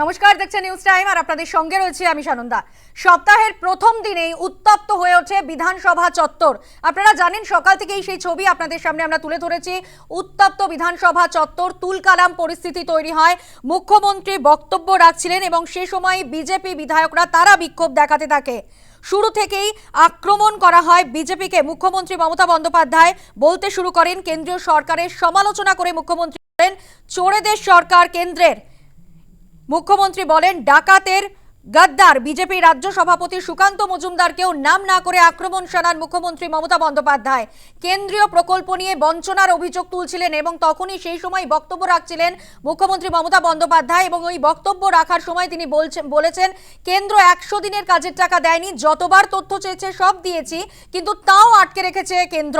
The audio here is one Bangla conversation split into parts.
নমস্কার, দেখছেন নিউজ টাইম আর আপনাদের সঙ্গে রয়েছে আমি সানন্দা। সপ্তাহের প্রথম দিনেই উত্তপ্ত হয়ে ওঠে বিধানসভা চত্বর। আপনারা জানেন, সকাল থেকেই সেই ছবি আপনাদের সামনে আমরা তুলে ধরেছি। উত্তপ্ত বিধানসভা চত্বর, তুলকালাম পরিস্থিতি তৈরি হয়। মুখ্যমন্ত্রী বক্তব্য রাখছিলেন এবং সে সময় বিজেপি বিধায়করা তারা বিক্ষোভ দেখাতে থাকে। শুরু থেকেই আক্রমণ করা হয় বিজেপিকে। মুখ্যমন্ত্রী মমতা বন্দ্যোপাধ্যায় বলতে শুরু করেন, কেন্দ্রীয় সরকারের সমালোচনা করে মুখ্যমন্ত্রী বলেন, চোরেদের সরকার কেন্দ্রের। মুখ্যমন্ত্রী বলেন, ডাকাতের গদ্দার বিজেপি রাজ্য সভাপতি সুকান্ত মজুমদারকেও নাম না করে আক্রমণ শানান মুখ্যমন্ত্রী মমতা বন্দ্যোপাধ্যায়। কেন্দ্রীয় প্রকল্প নিয়ে বঞ্চনার অভিযোগ তুলছিলেন এবং তখনই সেই সময় বক্তব্য রাখছিলেন মুখ্যমন্ত্রী মমতা বন্দ্যোপাধ্যায় এবং ওই বক্তব্য রাখার সময় তিনি বলছেন, কেন্দ্র একশো দিনের কাজের টাকা দেয়নি, যতবার তথ্য চেয়েছে সব দিয়েছি, কিন্তু তাও আটকে রেখেছে কেন্দ্র।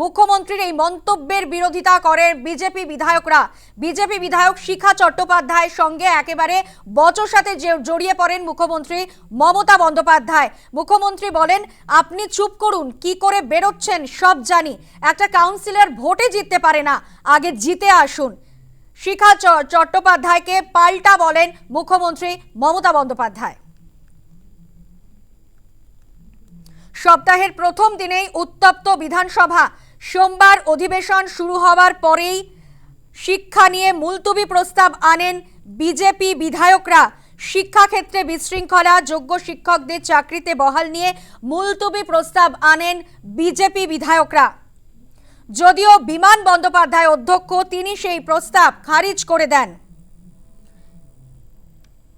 মুখ্যমন্ত্রীর এই মন্তব্যের বিরোধিতা করেন বিজেপি বিধায়করা। বিজেপি বিধায়ক শিখা চট্টোপাধ্যায়ের সঙ্গে একেবারে বচসাতে জড়িয়ে পড়েন মুখ্যমন্ত্রী মমতা বন্দ্যোপাধ্যায়। মুখ্যমন্ত্রী বলেন, আপনি চুপ করুন, কি করে বেরোচ্ছেন সব জানি। একটা কাউন্সিলর ভোটে জিততে পারে না, আগে জিতে আসুন। শিখা চট্টোপাধ্যায়কে পাল্টা বলেন মুখ্যমন্ত্রী মমতা বন্দ্যোপাধ্যায়। সপ্তাহের প্রথম দিনেই উত্তপ্ত বিধানসভা। সোমবার অধিবেশন শুরু হওয়ার পরেই শিক্ষা নিয়ে মুলতুবি প্রস্তাব আনেন বিজেপি বিধায়করা। শিক্ষাক্ষেত্রে বিশৃঙ্খলা, যোগ্য শিক্ষকদের চাকরিতে বহাল নিয়ে মুলতুবি প্রস্তাব আনেন বিজেপি বিধায়করা। যদিও বিমান বন্দ্যোপাধ্যায় অধ্যক্ষ, তিনি সেই প্রস্তাব খারিজ করে দেন।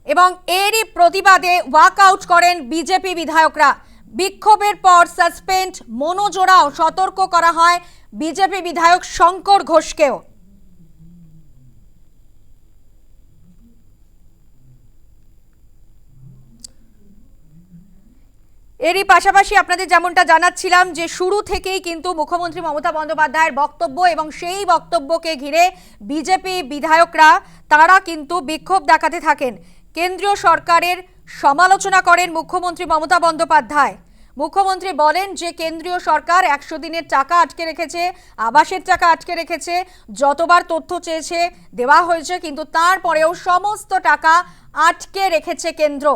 এবং এরই প্রতিবাদে ওয়াকআউট করেন বিজেপি বিধায়করা। বিক্ষোভের পর সাসপেন্ড, মনোজোড়াও সতর্ক করা হয় বিজেপি বিধায়ক শঙ্কর ঘোষকেও। এরই পাশাপাশি আপনাদের যেমনটা জানাচ্ছিলাম যে শুরু থেকেই কিন্তু মুখ্যমন্ত্রী মমতা বন্দ্যোপাধ্যায়ের বক্তব্য এবং সেই বক্তব্যকে ঘিরে বিজেপি বিধায়করা, তারা কিন্তু বিক্ষোভ দেখাতে থাকেন। কেন্দ্রীয় সরকারের সমালোচনা করেন মুখ্যমন্ত্রী মমতা বন্দ্যোপাধ্যায়। মুখ্যমন্ত্রী বলেন যে কেন্দ্রীয় সরকার একশো দিনের টাকা আটকে রেখেছে, আবাসের টাকা আটকে রেখেছে, যতবার তথ্য চেয়েছে দেওয়া হয়েছে, কিন্তু তারপরেও সমস্ত টাকা আটকে রেখেছে কেন্দ্র।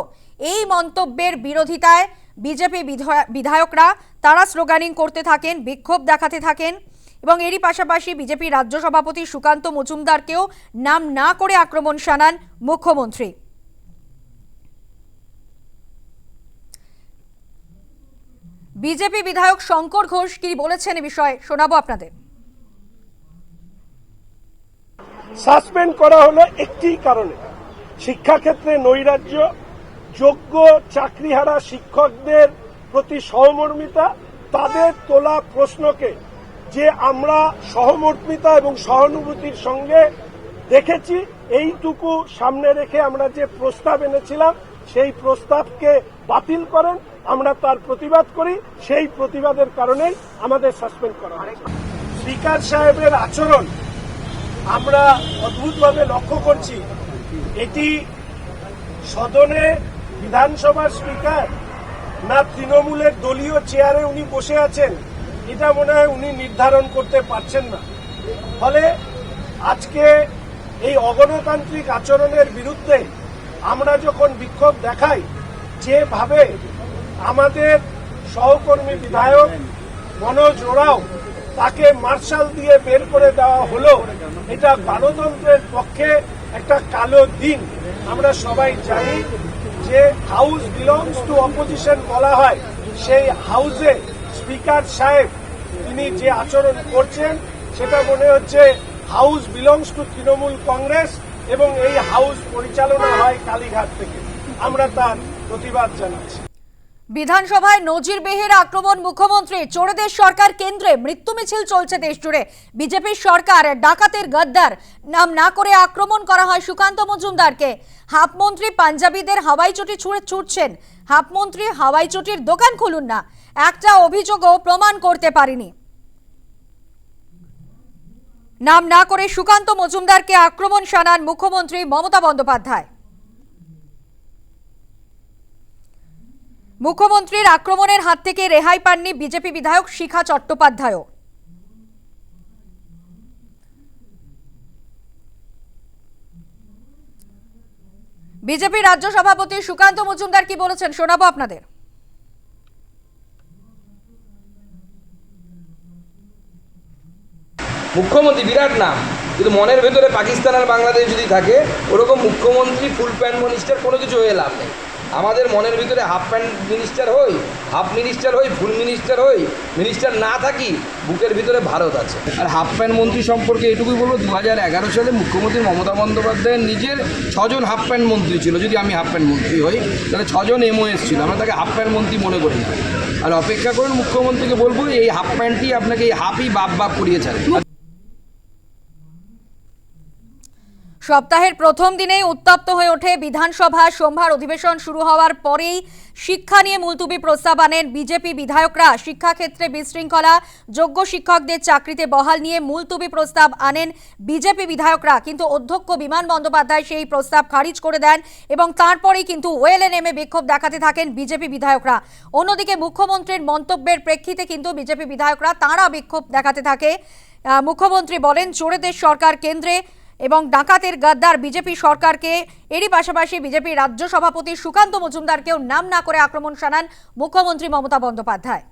এই মন্তব্যের বিরোধিতায় বিজেপি বিধায়করা তারা স্লোগানিং করতে থাকেন, বিক্ষোভ দেখাতে থাকেন এবং এরই পাশাপাশি বিজেপি রাজ্য সভাপতি সুকান্ত মজুমদারকেও নাম না করে আক্রমণ শানান মুখ্যমন্ত্রী। বিজেপি বিধায়ক শঙ্কর ঘোষ কি বলেছেন এ বিষয়ে শোনাবো আপনাদের। সাসপেন্ড করা হলো একটি কারণে। শিক্ষাক্ষেত্রে নৈরাজ্য, যোগ্য চাকরিহারা শিক্ষকদের প্রতি সহমর্মিতা, তাদের তোলা প্রশ্নকে যে আমরা সহমর্মিতা এবং সহানুভূতির সঙ্গে দেখেছি, এইটুকু সামনে রেখে আমরা যে প্রস্তাব এনেছিলাম, সেই প্রস্তাবকে বাতিল করেন আমরা তার প্রতিবাদ করি, সেই প্রতিবাদের কারণেই আমাদের সাসপেন্ড করা হয় স্পিকার সাহেবের আচরণ আমরা অদ্ভুতভাবে লক্ষ্য করছি। এটি সদনে বিধানসভার স্পিকার না তৃণমূলের দলীয় চেয়ারে উনি বসে আছেন, এটা মনে হয় উনি নির্ধারণ করতে পারছেন না। ফলে আজকে এই অগণতান্ত্রিক আচরণের বিরুদ্ধে আমরা যখন বিক্ষোভ দেখাই, যেভাবে আমাদের সহকর্মী বিধায়ক মনোজ ওরাও তাকে মার্শাল দিয়ে বের করে দেওয়া হলো। এটা গণতন্ত্রের পক্ষে একটা কালো দিন। আমরা সবাই জানি যে হাউস বিলংস টু অপোজিশন বলা হয়। সেই হাউসে স্পিকার সাহেব, তিনি যে আচরণ করছেন, সেটা মনে হচ্ছে house belongs to Trinamool Congress এবং এই হাউস পরিচালনা হয় কালীঘাট থেকে। আমরা তার প্রতিবাদ জানাচ্ছি। বিধানসভায় নজির বেহের আক্রমণ মুখ্যমন্ত্রী চোরেদের সরকার কেন্দ্রে মৃত্যু মিছিল চলছে দেশ জুড়ে বিজেপির সরকার ডাকাতের গদ্দার। নাম না করে আক্রমণ করা হয় সুকান্ত মজুমদারকে। হাফমন্ত্রী পাঞ্জাবিদের হাওয়াই চটি ছুঁড়ে ছুটছেন। হাফমন্ত্রী হাওয়াই চটির দোকান খুলুন না। একটা অভিযোগও প্রমাণ করতে পারিনি। নাম না করে সুকান্ত মজুমদারকে আক্রমণ শানান মুখ্যমন্ত্রী মমতা বন্দ্যোপাধ্যায়। মুখ্যমন্ত্রীর আক্রমণের হাত থেকে রেহাই পাননি বিজেপি বিধায়ক শিখা চট্টোপাধ্যায়ও। বিজেপি রাজ্য সভাপতি সুকান্ত মজুমদার কি বলেছেন শোনাবো আপনাদের। মুখ্যমন্ত্রী, বিরাট নাম। কিন্তু মনের ভেতরে পাকিস্তান আর বাংলাদেশ যদি থাকে, ওরকম মুখ্যমন্ত্রী ফুল প্যান্ট মিনিস্টার কোনো কিছু হয়ে লাভ নেই। আমাদের মনের ভিতরে হাফ প্যান্ট মিনিস্টার হই হাফ মিনিস্টার হই ফুল মিনিস্টার হই মিনিস্টার না থাকি, বুকের ভিতরে ভারত আছে। আর হাফ প্যান্ট মন্ত্রী সম্পর্কে এটুকুই বলব দু সালে মুখ্যমন্ত্রী মমতা বন্দ্যোপাধ্যায়ের নিজের ছজন হাফ প্যান্ট মন্ত্রী ছিল, যদি আমি হাফ প্যান্ট মন্ত্রী হই, তাহলে ছজন এমওএস ছিল, আমরা তাকে হাফ প্যান্ট মন্ত্রী মনে করি। না আর অপেক্ষা করুন, মুখ্যমন্ত্রীকে বলব, এই হাফ প্যান্টটি আপনাকে এই হাফই বাপ বাপ করিয়ে ছাড়ে সপ্তাহের প্রথম দিনেই উত্তপ্ত হয়ে ওঠে বিধানসভা। সোমবার অধিবেশন শুরু হওয়ার পরেই শিক্ষা নিয়ে মুলতুবি প্রস্তাব আনেন বিজেপি বিধায়করা। শিক্ষাক্ষেত্রে বিশৃঙ্খলা, যোগ্য শিক্ষকদের চাকরিতে বহাল নিয়ে মুলতুবি প্রস্তাব আনেন বিজেপি বিধায়করা। কিন্তু অধ্যক্ষ বিমান বন্দ্যোপাধ্যায় সেই প্রস্তাব খারিজ করে দেন এবং তারপরেই কিন্তু ওয়েলে বিক্ষোভ দেখাতে থাকেন বিজেপি বিধায়করা। অন্যদিকে মুখ্যমন্ত্রীর মন্তব্যের প্রেক্ষিতে কিন্তু বিজেপি বিধায়করা তাঁরা বিক্ষোভ দেখাতে থাকে। মুখ্যমন্ত্রী বলেন, চোরেদের সরকার কেন্দ্রে এবং ডাকাতের গাদ্দার বিজেপি সরকারকে, এরই পাশাপাশি বিজেপি রাজ্য সভাপতি সুকান্ত মজুমদারকেও নাম না করে আক্রমণ শানান মুখ্যমন্ত্রী মমতা বন্দ্যোপাধ্যায়।